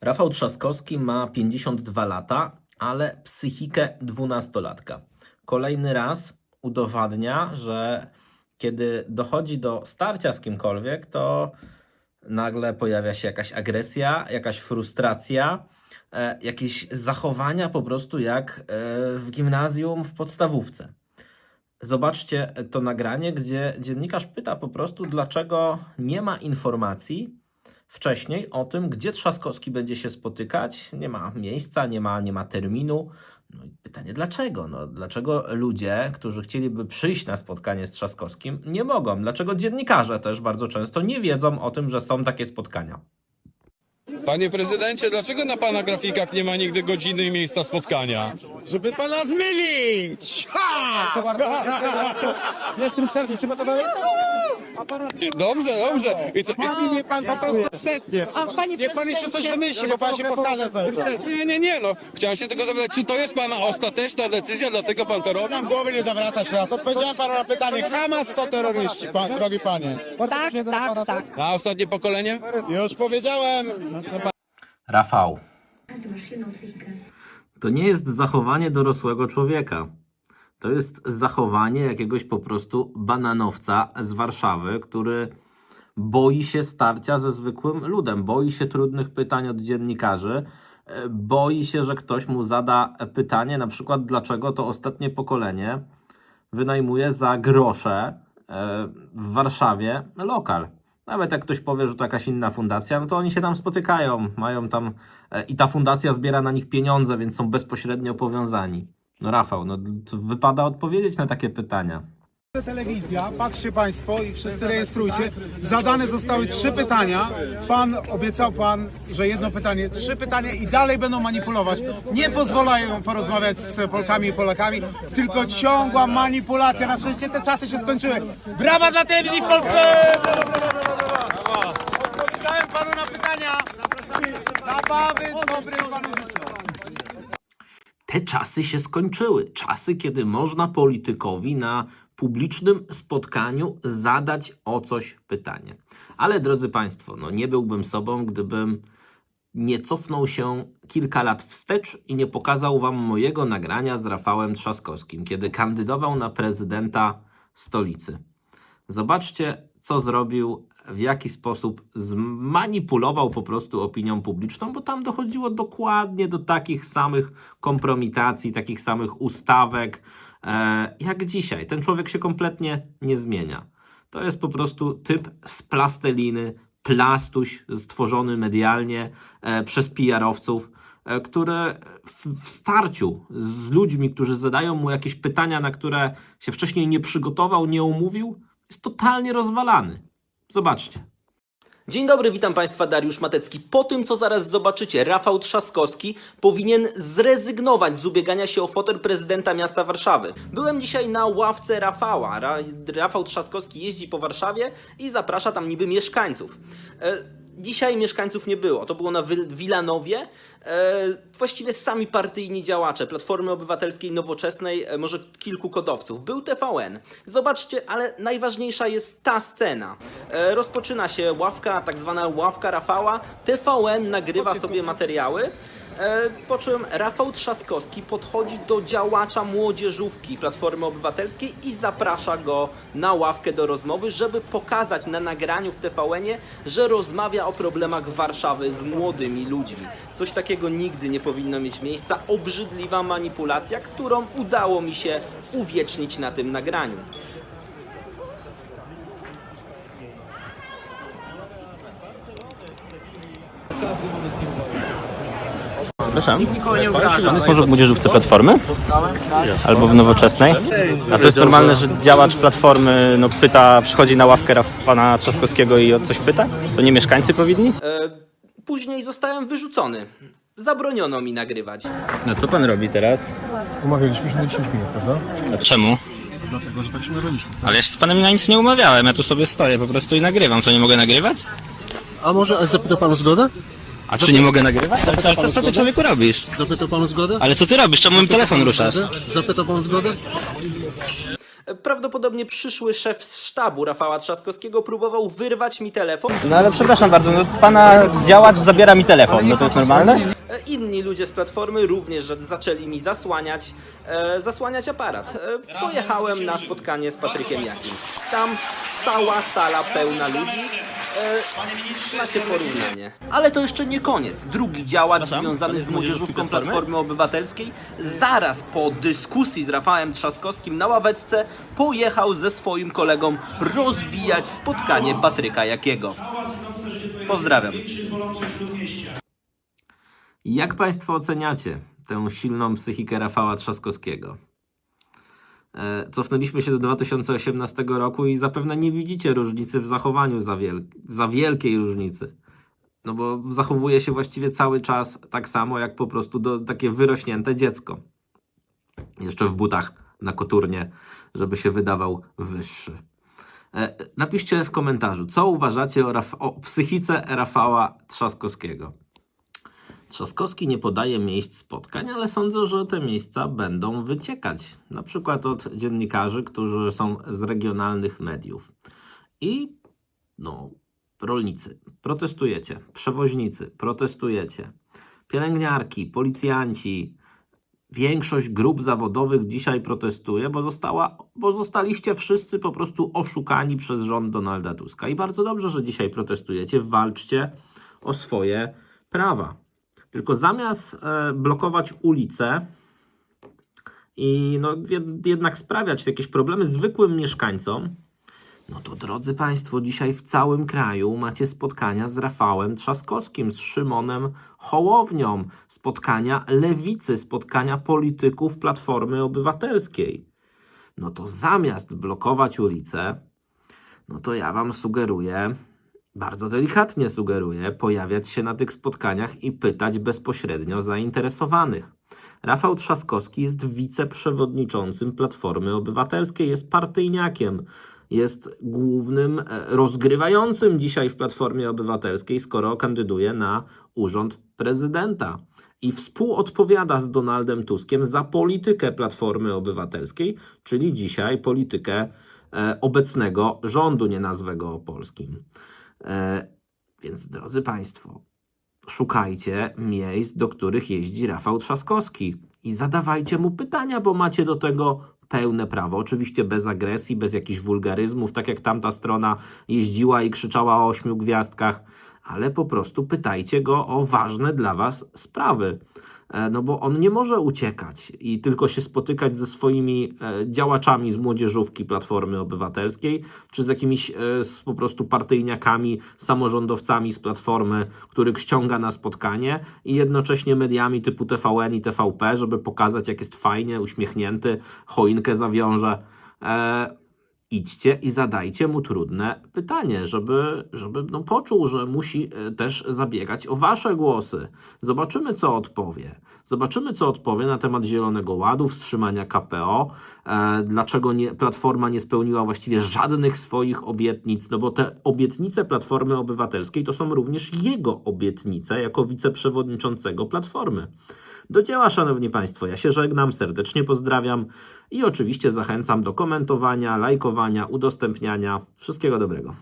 Rafał Trzaskowski ma 52 lata, ale psychikę dwunastolatka. Kolejny raz udowadnia, że kiedy dochodzi do starcia z kimkolwiek, to nagle pojawia się jakaś agresja, jakaś frustracja, e, jakieś zachowania po prostu jak e, w gimnazjum, w podstawówce. Zobaczcie to nagranie, gdzie dziennikarz pyta po prostu, dlaczego nie ma informacji wcześniej o tym, gdzie Trzaskowski będzie się spotykać. Nie ma miejsca, nie ma, nie ma terminu. No i pytanie, dlaczego? No, dlaczego ludzie, którzy chcieliby przyjść na spotkanie z Trzaskowskim, nie mogą? Dlaczego dziennikarze też bardzo często nie wiedzą o tym, że są takie spotkania? Panie prezydencie, dlaczego na pana grafikach nie ma nigdy godziny i miejsca spotkania? Żeby pana zmylić! Ha! Jestem czerwny przygotowany. Dobrze, dobrze. I to, Mówi mnie pan po prostu setnie. A panie Niech pan jeszcze coś prezydencie, wymyśli, bo pan się powtarza cały czas. i, nie, nie, nie, no. Chciałem się tylko zapytać, czy to jest pana ostateczna decyzja, dlatego pan to robi? Nam głowy nie zawracać raz. Odpowiedziałem panu na pytanie. Hamas to terroryści, pan, drogi panie. Tak, tak, tak. A ostatnie pokolenie? Już powiedziałem. Rafał, to nie jest zachowanie dorosłego człowieka. To jest zachowanie jakiegoś po prostu bananowca z Warszawy, który boi się starcia ze zwykłym ludem, boi się trudnych pytań od dziennikarzy, e, boi się, że ktoś mu zada pytanie, na przykład dlaczego to ostatnie pokolenie wynajmuje za grosze e, w Warszawie lokal. Nawet jak ktoś powie, że to jakaś inna fundacja, no to oni się tam spotykają, mają tam e, i ta fundacja zbiera na nich pieniądze, więc są bezpośrednio powiązani. No Rafał, no to wypada odpowiedzieć na takie pytania. Telewizja, patrzcie państwo i wszyscy rejestrujcie. Zadane zostały trzy pytania. Pan, obiecał pan, że jedno pytanie, trzy pytania i dalej będą manipulować. Nie pozwalają porozmawiać z Polkami i Polakami, tylko ciągła manipulacja. Na szczęście te czasy się skończyły. Brawa dla telewizji w Polsce! Odpowiedziałem panu na pytania. Zabawy życzę. Te czasy się skończyły. Czasy, kiedy można politykowi na publicznym spotkaniu zadać o coś pytanie. Ale drodzy Państwo, no nie byłbym sobą, gdybym nie cofnął się kilka lat wstecz i nie pokazał Wam mojego nagrania z Rafałem Trzaskowskim, kiedy kandydował na prezydenta stolicy. Zobaczcie, co zrobił, w jaki sposób zmanipulował po prostu opinią publiczną, bo tam dochodziło dokładnie do takich samych kompromitacji, takich samych ustawek, e, jak dzisiaj. Ten człowiek się kompletnie nie zmienia. To jest po prostu typ z plasteliny, plastuś stworzony medialnie e, przez PR-owców, e, który w, w starciu z ludźmi, którzy zadają mu jakieś pytania, na które się wcześniej nie przygotował, nie umówił, jest totalnie rozwalany. Zobaczcie. Dzień dobry, witam Państwa, Dariusz Matecki. Po tym, co zaraz zobaczycie, Rafał Trzaskowski powinien zrezygnować z ubiegania się o fotel prezydenta miasta Warszawy. Byłem dzisiaj na ławce Rafała. Ra Rafał Trzaskowski jeździ po Warszawie i zaprasza tam niby mieszkańców. E Dzisiaj mieszkańców nie było. To było na Wil- Wilanowie. E, właściwie sami partyjni działacze Platformy Obywatelskiej Nowoczesnej, e, może kilku kodowców. Był TVN. Zobaczcie, ale najważniejsza jest ta scena. E, rozpoczyna się ławka, tak zwana ławka Rafała. TVN nagrywa sobie materiały. E, Po czym Rafał Trzaskowski podchodzi do działacza młodzieżówki Platformy Obywatelskiej i zaprasza go na ławkę do rozmowy, żeby pokazać na nagraniu w TVN-ie, że rozmawia o problemach Warszawy z młodymi ludźmi. Coś takiego nigdy nie powinno mieć miejsca. Obrzydliwa manipulacja, którą udało mi się uwiecznić na tym nagraniu. Przepraszam. Pan jest może w młodzieżówce Platformy? Albo w Nowoczesnej? A to jest normalne, że działacz Platformy no, pyta, przychodzi na ławkę Raf- pana Trzaskowskiego i o coś pyta? To nie mieszkańcy powinni? później zostałem wyrzucony. Zabroniono mi nagrywać. No co pan robi teraz? Umawialiśmy się na 10 minut, prawda? A czemu? Dlatego, że tak się umawialiśmy. Ale ja się z panem na nic nie umawiałem, ja tu sobie stoję po prostu i nagrywam. Co, nie mogę nagrywać? A może a zapytał pan o zgodę? A czy nie mogę nagrywać? Ale co, co ty człowieku robisz? Zapytał pan o zgodę? Ale co ty robisz? Czemu mi telefon ruszasz? Zapytał pan o zgodę? Prawdopodobnie przyszły szef sztabu Rafała Trzaskowskiego próbował wyrwać mi telefon. No ale przepraszam bardzo, no, pana działacz zabiera mi telefon, no to jest normalne? Inni ludzie z Platformy również zaczęli mi zasłaniać, e, zasłaniać aparat. E, pojechałem na spotkanie z Patrykiem Jakim. Tam cała sala pełna ludzi. E, macie porównanie. Ale to jeszcze nie koniec. Drugi działacz związany z młodzieżówką Platformy Obywatelskiej zaraz po dyskusji z Rafałem Trzaskowskim na ławeczce pojechał ze swoim kolegą rozbijać spotkanie Patryka Jakiego. Pozdrawiam. Jak Państwo oceniacie tę silną psychikę Rafała Trzaskowskiego? E, Cofnęliśmy się do 2018 roku i zapewne nie widzicie różnicy w zachowaniu za, wiel- za wielkiej różnicy. No bo zachowuje się właściwie cały czas tak samo, jak po prostu do, takie wyrośnięte dziecko. Jeszcze w butach na koturnie, żeby się wydawał wyższy. E, Napiszcie w komentarzu, co uważacie o, o psychice Rafała Trzaskowskiego. Trzaskowski nie podaje miejsc spotkań, ale sądzę, że te miejsca będą wyciekać. Na przykład od dziennikarzy, którzy są z regionalnych mediów. I no, rolnicy, protestujecie, przewoźnicy, protestujecie, pielęgniarki, policjanci, większość grup zawodowych dzisiaj protestuje, bo, została, bo zostaliście wszyscy po prostu oszukani przez rząd Donalda Tuska. I bardzo dobrze, że dzisiaj protestujecie, walczcie o swoje prawa. Tylko zamiast e, blokować ulice i no, jed- jednak sprawiać jakieś problemy zwykłym mieszkańcom, no to drodzy Państwo, dzisiaj w całym kraju macie spotkania z Rafałem Trzaskowskim, z Szymonem Hołownią, spotkania lewicy, spotkania polityków Platformy Obywatelskiej. No to zamiast blokować ulice, no to ja Wam sugeruję, bardzo delikatnie sugeruję, pojawiać się na tych spotkaniach i pytać bezpośrednio zainteresowanych. Rafał Trzaskowski jest wiceprzewodniczącym Platformy Obywatelskiej, jest partyjniakiem, jest głównym e, rozgrywającym dzisiaj w Platformie Obywatelskiej, skoro kandyduje na urząd prezydenta i współodpowiada z Donaldem Tuskiem za politykę Platformy Obywatelskiej, czyli dzisiaj politykę e, obecnego rządu, nie nazwę go polskim. E, więc drodzy Państwo, szukajcie miejsc, do których jeździ Rafał Trzaskowski i zadawajcie mu pytania, bo macie do tego pełne prawo. Oczywiście bez agresji, bez jakichś wulgaryzmów, tak jak tamta strona jeździła i krzyczała o ośmiu gwiazdkach, ale po prostu pytajcie go o ważne dla Was sprawy. E, No bo on nie może uciekać i tylko się spotykać ze swoimi e, działaczami z młodzieżówki Platformy Obywatelskiej, czy z jakimiś e, z po prostu partyjniakami, samorządowcami z Platformy, których ściąga na spotkanie i jednocześnie mediami typu TVN i TVP, żeby pokazać jak jest fajnie, uśmiechnięty, choinkę zawiąże. Idźcie i zadajcie mu trudne pytanie, żeby, żeby no, poczuł, że musi e, też zabiegać o wasze głosy. Zobaczymy, co odpowie. Zobaczymy, co odpowie na temat Zielonego Ładu, wstrzymania KPO, e, dlaczego nie, Platforma nie spełniła właściwie żadnych swoich obietnic, no bo te obietnice Platformy Obywatelskiej to są również jego obietnice jako wiceprzewodniczącego Platformy. Do dzieła, szanowni państwo. Ja się żegnam, serdecznie pozdrawiam i oczywiście zachęcam do komentowania, lajkowania, udostępniania. Wszystkiego dobrego.